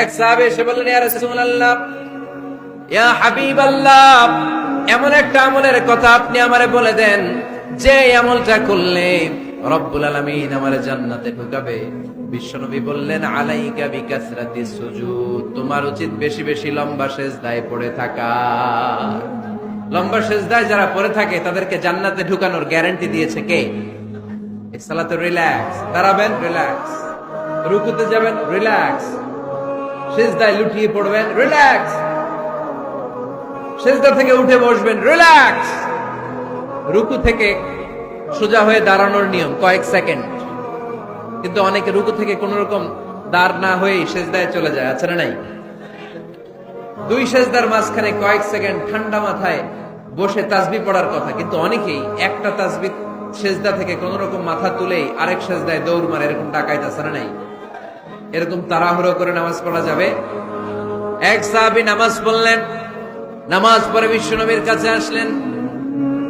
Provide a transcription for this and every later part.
এক সাহাবে এসে বললেন, ইয়া রাসূলুল্লাহ এমন একটা আমলের কথা আপনি আমারে বলে দেন, যে আমলটা করলে রব্বুল আলামিন আমারে জান্নাতে ঢুকাবে। বিশ্বনবী বললেন, আলাইকা বিকাসরাতি সুজুদ, তোমার উচিত বেশি বেশি লম্বা সেজদায় পড়ে থাকা। লম্বা সেজদায় যারা পড়ে থাকে, তাদেরকে জান্নাতে ঢুকানোর গ্যারান্টি দিয়েছে কে? সালাতে রিল্যাক্স। দাঁড়াবেন, রিল্যাক্স। রুকুতে যাবেন, রিল্যাক্স। সেজদায় লুটিয়ে পড়বেন রিল্যাক্স সেজদা থেকে উঠে বসবেন রিল্যাক্স রুকু থেকে সোজা হয়ে দাঁড়ানোর নিয়ম, কয়েক সেকেন্ড। কিন্তু অনেকে রুকু থেকে কোন রকম দাঁড় না হয়ে সেজদায় চলে যায়, আছে না নাই? দুই সেজদার মাঝখানে কয়েক সেকেন্ড ঠান্ডা মাথায় বসে তাসবি পড়ার কথা, কিন্তু অনেকেই একটা তাসবি সেজদা থেকে কোন রকম মাথা তুলেই আরেক সেজদায় দৌড় মারে, এরকম ডাকাইতেছে না নাই? এরকম তাড়াহুড়ো করে নামাজ পড়া যাবে। এক সাহাবি নামাজ পড়লেন। নামাজ পড়ে বিশ্বনবীর কাছে আসলেন।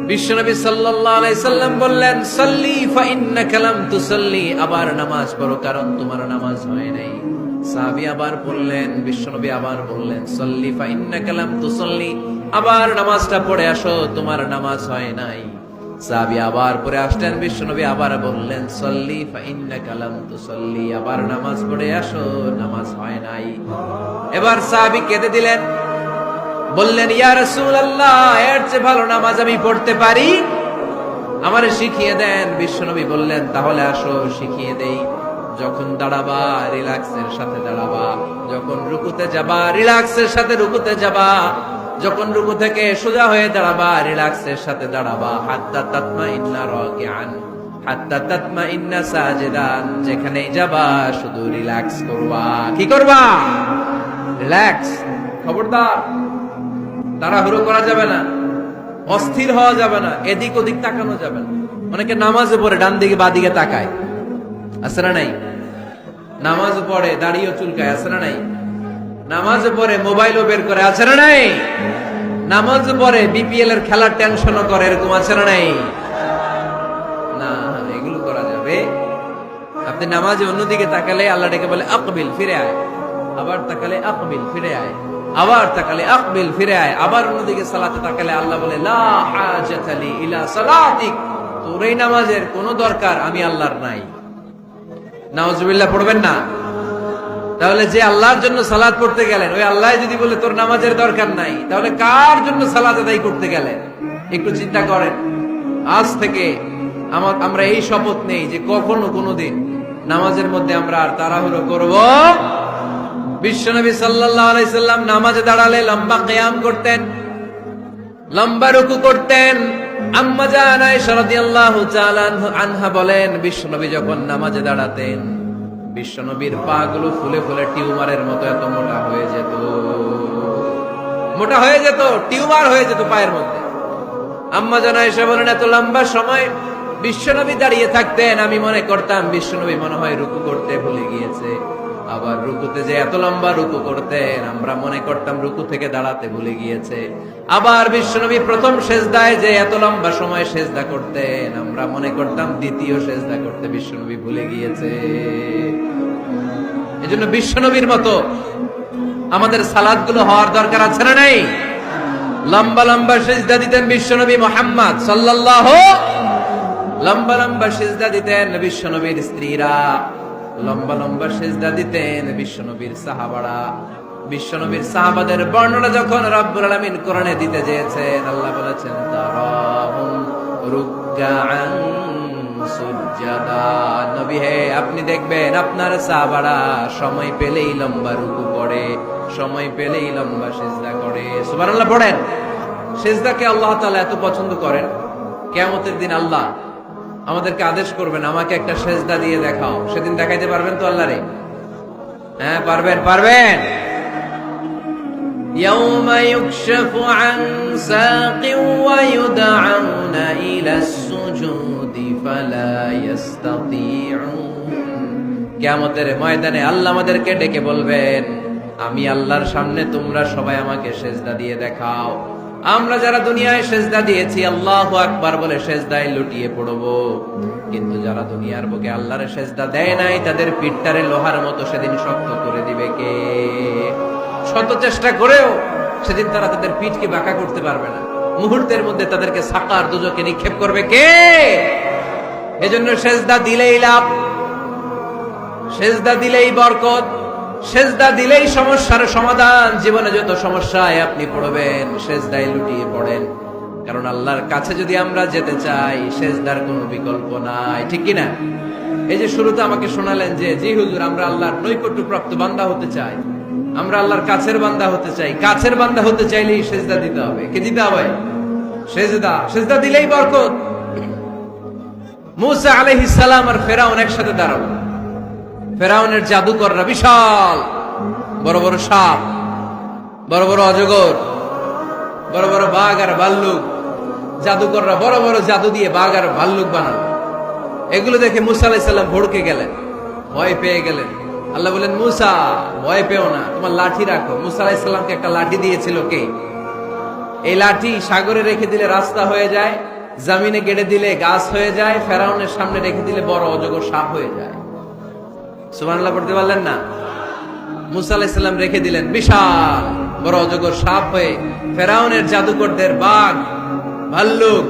বিশ্বনবী সাল্লাম বললেন, সাল্লি ফা ইন্নাকা লাম তুসাল্লি। আবার নামাজ পড়ো, কারণ তোমার নামাজ হয় নাই। সাহাবী আবার বললেন, বিশ্বনবী আবার বললেন, সাল্লি ফা কালাম লাম তুসাল্লি। আবার নামাজটা পড়ে আসো, তোমার নামাজ হয় নাই। পড়তে পারি? আমারে শিখিয়ে দেন, বিশ্বনবী বললেন, তাহলে আসো, শিখিয়ে দেই। যখন দাঁড়াবা, রিল্যাক্সের সাথে দাঁড়াবা। যখন রুকুতে যাবা, রিল্যাক্সের সাথে রুকুতে যাবা। যখন রুকু থেকে সোজা হয়ে দাঁড়াবা, রিল্যাক্সের সাথে দাঁড়াবা। হাত্তা তাতমা ইন্না রাকিআন, হাত্তা তাতমা ইন্না সাজিদান। যেখানেই যাবা, শুধু রিল্যাক্স করবা। কি করবা? রিল্যাক্স, খবরদার। তাড়াহুড়ো করা যাবে না, অস্থির হওয়া যাবে না, এদিক ওদিক তাকানো যাবে না। অনেকে নামাজে পড়ে, ডান দিকে, বা দিকে তাকায়। আছে নাই? নামাজ পড়ে দাঁড়িয়ে চুলকায়, আছে নাই? নামাজে পড়ে মোবাইলও বের করে, আছে না নাই? নামাজ পরে বিপিএল এর খেলার টেনশনও করে, এরকম আছে না নাই? না, এগুলো করা যাবে। আপনি নামাজে অন্যদিকে তাকালে আল্লাহ ডেকে বলে, আকবিল, ফিরে আয়। আবার তাকালে, আকবিল, ফিরে আয়। আবার তাকালে, আকবিল, ফিরে আয়। আবার অন্যদিকে সালাতে তাকালে আল্লাহ বলে, লা হাজাতা ইলা সালাতিক। তোর এই নামাজের কোনো দরকার আমি আল্লাহর নাই। নাউজুবিল্লাহ, পড়বেন না? তাহলে যে আল্লাহর জন্য সালাদ পড়তে গেলেন, ওই আল্লাহ যদি বলে, তোর নামাজের দরকার নাই, তাহলে কার জন্য সালাদ আদায় করতে গেলেন? একটু চিন্তা করেন। আজ থেকে আমার এই শপথ নেই যে কখনো কোনোদিন নামাজের মধ্যে আমরা আর তাড়াহুড়ো করব। বিশ্বনবী সাল্লাল্লাহু আলাইহি সাল্লাম নামাজে দাঁড়ালে লম্বা কিয়াম করতেন, লম্বা রুকু করতেন। আম্মা জান আনহা বলেন, বিশ্বনবী যখন নামাজে দাঁড়াতেন বিশ্বনবীর পা গুলো ফুলে ফুলে টিউমারের মতো এত মোটা হয়ে যেত। মোটা হয়ে যেত, টিউমার হয়ে যেত পায়ের মধ্যে। আম্মা জানা এসে বলেন এত লম্বা সময় বিশ্বনবী দাঁড়িয়ে থাকতেন, আমি মনে করতাম বিশ্বনবী মনে হয় রুকু করতে ভুলে গিয়েছে। আবার রুকুতে যে এত লম্বা রুকু করতেন, আমরা মনে করতাম রুকু থেকে দাঁড়াতে ভুলে গিয়েছে। আবার বিশ্বনবী প্রথম সেজদায় যে এত লম্বা সময় সেজদা করতেন, আমরা মনে করতাম দ্বিতীয় সেজদা করতে বিশ্বনবী ভুলে গিয়েছে। এজন্য বিশ্বনবীর মতো আমাদের সালাদগুলো হওয়ার দরকার আছে না নাই? লম্বা লম্বা সেজদা দিতেন বিশ্বনবী মোহাম্মদ সাল্লাল্লাহু, লম্বা লম্বা সেজদা দিতেন বিশ্বনবীর স্ত্রীরা। লম্বা লম্বা সেজদা দিতেন বিশ্বনবীর সাহাবারা। বিশ্বনবীর সাহাবাদের বর্ণনা যখন রব্বুল আলামিন কোরআনে দিতে চেয়েছেন, আল্লাহ বলেছেন, তারাহুম রুকআন সুজ্জাদা। নবী, হে, আপনি দেখবেন আপনার সাহাবারা সময় পেলেই লম্বা রুকু করে, সময় পেলেই লম্বা সেজদা করে। সুবহানাল্লাহ, পড়েন। সেজদাকে আল্লাহ তাআলা এত পছন্দ করেন। কিয়ামতের দিন আল্লাহ আমাদেরকে আদেশ করবেন আমাকে একটা সেজদা দিয়ে দেখাও সেদিন দেখাইতে পারবেন তো আল্লাহ রে হ্যাঁ পারবেন পারবেন يوم يكشف عن ساق ويدعون إلى السجود فلا يستطيعون কিয়ামতের ময়দানে আল্লাহ আমাদেরকে ডেকে বলবেন আমি আল্লাহর সামনে তোমরা সবাই আমাকে সেজদা দিয়ে দেখাও আমরা যারা দুনিয়ায় সেজদা দিয়েছি, আল্লাহ আকবার বলে সেজদায় লুটিয়ে পড়ব। কিন্তু যারা দুনিয়ার বুকে আল্লাহর সেজদা দেয় নাই, তাদের পিঠটারে লোহার মতো সেদিন শক্ত করে দিবে কে? শত চেষ্টা করেও সেদিন তারা তাদের পিঠকে বাঁকা করতে পারবে না। মুহূর্তের মধ্যে তাদেরকে সাকার দুজকে নিক্ষেপ করবে কে? এজন্য সেজদা দিলেই লাভ, সেজদা দিলেই বরকত। সেজদা দিলেই সমস্যার সমাধান। জীবনে যত সমস্যায় আপনি পড়বেন, সেজদায় লুটিয়ে পড়েন। কারণ আল্লাহর কাছে যদি আমরা যেতে চাই, সেজদার কোনো বিকল্প নাই। ঠিক কি না এই যে শুরুতে আমাকে শোনালেন যে, জি হুজুর, আমরা আল্লাহর নৈকট্য প্রাপ্ত বান্দা হতে চাই। আমরা আল্লাহর কাছের বান্দা হতে চাই। কাছের বান্দা হতে চাইলেই সেজদা দিতে হবে। কে দিতে হবে? সেজদা। সেজদা দিলেই বরকত। মুসা আলাইহিস সালাম আর ফেরাউন একসাথে দাঁড়াবো ফেরাউনের জাদুকররা বিশাল, বড় বড় সাপ, বড় বড় অজগর, বড় বড় বাঘ আর ভাল্লুক। জাদুকররা বড় বড় জাদু দিয়ে বাঘ আর ভাল্লুক বানালো। এগুলো দেখে মুসা আলাইসাল্লাম ভড়কে গেলেন, ভয় পেয়ে গেলেন। আল্লাহ বলেন মুসা, ভয় পেও না, তোমার লাঠি রাখো। মুসা আলাইসাল্লামকে একটা লাঠি দিয়েছিল কে? এই লাঠি সাগরে রেখে দিলে রাস্তা হয়ে যায়, জামিনে গেড়ে দিলে গাছ হয়ে যায়, ফেরাউনের সামনে রেখে দিলে বড় অজগর সাপ হয়ে যায়। সুবহানাল্লাহ পড়তে পারলেন না? রেখে দিলেন, বিশাল বড় অজগর সাপ হয়ে ফেরাউনের জাদুকরদের বাঘ, ভাল্লুক,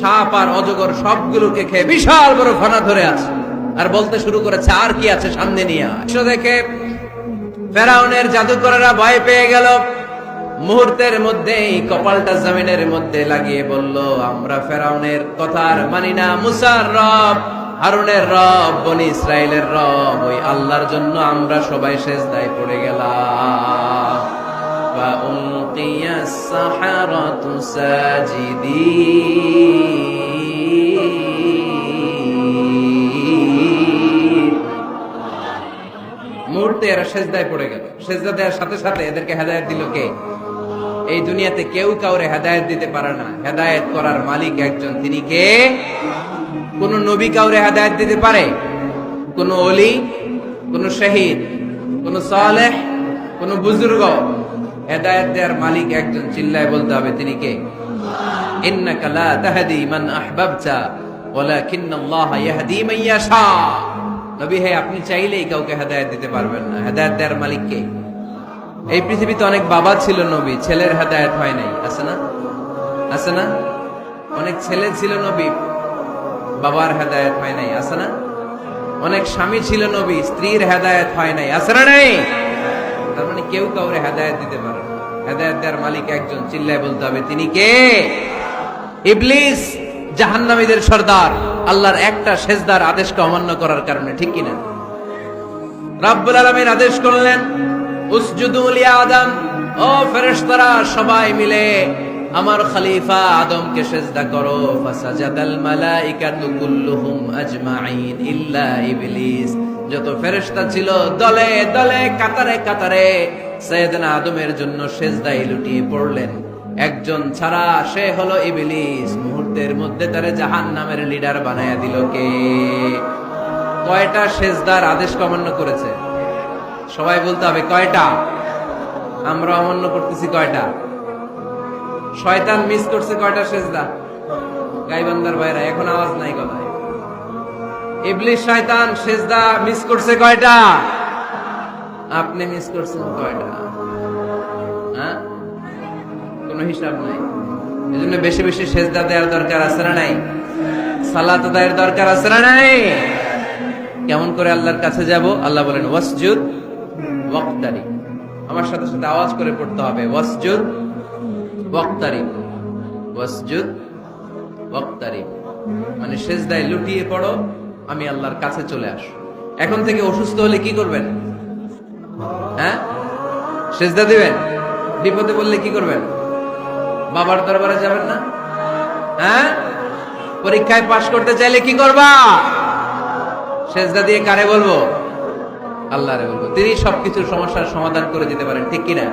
সাপ আর অজগর সবগুলোকে খেয়ে বিশাল বড় ধরে আছে। আর বলতে শুরু করেছে, আর কি আছে সামনে নিয়ে। দেখে ফেরাউনের জাদুকরেরা ভয় পেয়ে গেল। মুহূর্তের মধ্যেই কপালটা জমিনের মধ্যে লাগিয়ে বলল, আমরা ফেরাউনের কথার মানি না, মুসার রব। হারুনের রব, বনি ইসরায়েলের রব, ওই আল্লাহর জন্য আমরা সবাই শেষ দায় পড়ে গেলাম। মুহূর্তে এরা সেজদায় পড়ে গেল। সেজদা দেওয়ার সাথে সাথে এদেরকে হেদায়ত দিল কে? এই দুনিয়াতে কেউ কাউরে হেদায়ত দিতে পারে না। হেদায়ত করার মালিক একজন। তিনি কে? কোন নবী কাউরে হেদায়েত দিতে পারে? কোন অলি কোন শহীদ, কোন সালেহ, কোন বুজুর্গ হেদায়েত দেওয়ার মালিক একজন চিল্লায় বলতে হবে, তিনি কে? হে, আপনি কাউকে দিতে পারবেন না। অনেক বাবা ছিল নবী, ছেলের হেদায়েত হয় নাই, আছে না? আছে না? অনেক ছেলে ছিল নবী বাবার হেদায়েত হয় নাই, আছে না? অনেক স্বামী ছিল নবী, স্ত্রীর হেদায়েত হয় নাই, আছে না নাই? তার মানে কেউ কাউরে হেদায়েত দিতে পারে হেদায়েত দেওয়ার মালিক একজন, চিল্লায় বলতে হবে, তিনি কে? ইবলিস, জাহান্নামীদের সর্দার, আল্লাহর একটা সেজদার আদেশকে অমান্য করার কারণে, ঠিক কিনা? রাব্বুল আলামিন আদেশ করলেন, উসজুদু লি আদম ও ফেরেশতারা সবাই মিলে আমার খলিফা আদমকে সেজদা করো, ফাসাজাদাল মালাইকাতু কুল্লুহুম আজমাইন ইল্লা ইবলিস। যত ফেরেশতা ছিল দলে দলে, কাতারে কাতারে সাইয়েদনা আদমের জন্য সেজদায় লুটিয়ে পড়লেন। একজন ছাড়া সে হলো ইবলিস। মুহূর্তের মধ্যে তারে জাহান্নামের লিডার বানায়া দিল কে? কয়টা সেজদার আদেশ অমান্য করেছে? সবাই বলতে হবে কয়টা? আমরা অমান্য করতেছি কয়টা? শয়তান মিস করছে কয়টা সেজদা? গাইবান্দার ভাইরা, এখন আওয়াজ নাই কথায় ইবলিস শয়তান সেজদা মিস করছে কয়টা? আপনি মিস করছেন কয়টা? হ্যাঁ? কোনো হিসাব নাই। এজন্য বেশি বেশি সেজদা দেওয়ার দরকার আছে না নাই? সালাত আদায়ের দরকার আছে না নাই? কেমন করে আল্লাহর কাছে যাব? আল্লাহ বলেন, ওয়াসজুদ ওয়াক্তারি। আমার সাথে সাথে আওয়াজ করে পড়তে হবে, ওয়াসজুদ ওয়াক্তারি ওয়াসজুদ ওয়াক্তারি মানে লুটিয়ে পড়ো, আমি আল্লাহর কাছে চলে আসো। এখন থেকে অসুস্থ হলে কি করবেন? হ্যাঁ? সেজদা দিবেন? বিপদে বললে কি করবেন? বাবার দরবারে যাবেন না? হ্যাঁ? পরীক্ষায় পাশ করতে চাইলে কি করবা? সেজদা দিয়ে কারে বলব? আল্লাহরে বলব। তিনি সবকিছুর সমস্যার সমাধান করে দিতে পারেন, ঠিক কিনা?